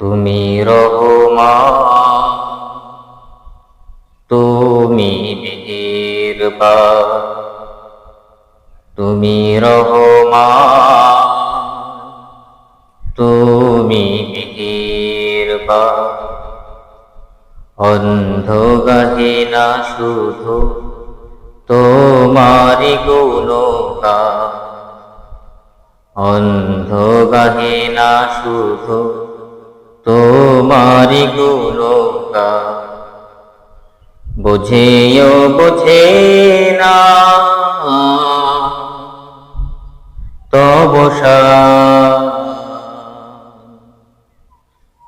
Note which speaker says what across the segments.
Speaker 1: তুমি রহমা, তুমি মেহেরবা তুমি রহমা, তুমি মেহেরবা অন্ধ গাহে না শুধু তোমারি গুণগা অন্ধ গাহে না শুধু তোমারি গুণগা বুঝেও বুঝে না। তবসা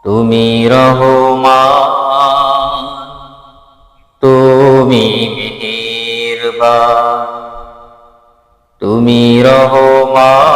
Speaker 1: তুমি রহমান তুমি মেহেরবা তুমি রহমান।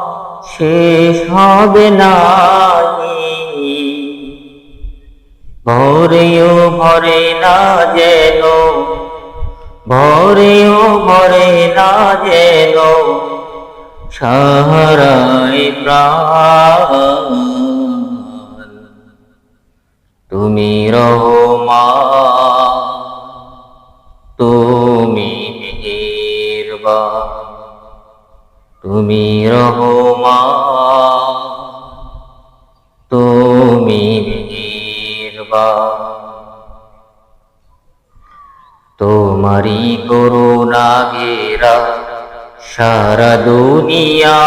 Speaker 1: শেষ হবে নাহি। ভরেও ভরে না যেন, ভরেও ভরে না যেন সাহারায় প্রাণ। তুমি রহমা, তুমি মেহেরবা তুমি রহমা তুমি তোমারি করুণা ঘেরা সারা দুনিয়া।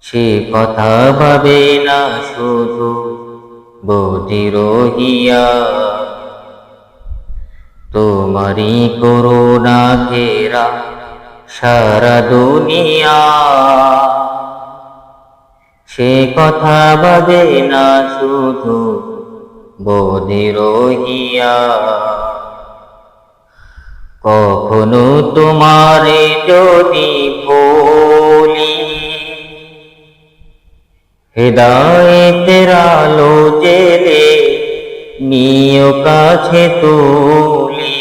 Speaker 1: সে কথা ভাবে না শুধু বোধি রহিয়া। তোমারি করুণা ঘেরা সারা দুনিয়া। সে কথা ভাবে না শুধু বোধে রহিয়া। কখনো তোমারে যদি বলি হৃদয়ের আলো জেলে নিয় কাছে তুলি।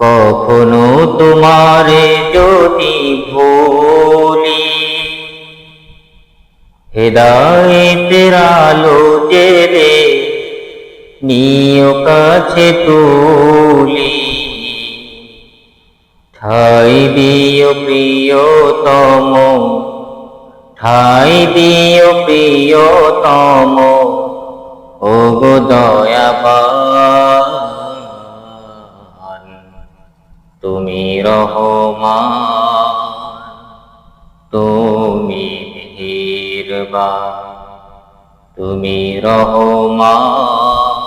Speaker 1: কখনো তোমারে যদি ভুলি হৃদয়ের আলো জেলে নিয় কাছে তুলি। ঠাই দিও প্রিয়তম, ঠাই দিও প্রিয়তম ও গো দয়াবান। তুমি রহমান। তুমি রহমান,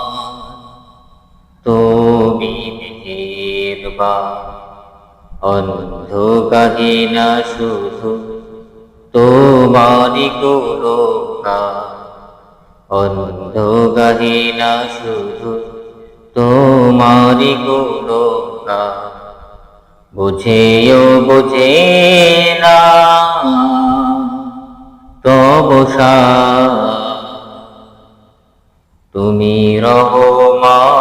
Speaker 1: তুমি মেহেরবা অন্ধ না শুধু তোমারি করোনা অন্ধ গাহে না শুধু তোমারি করোনা বুঝেও বুঝে না তবসা তুমি রহমা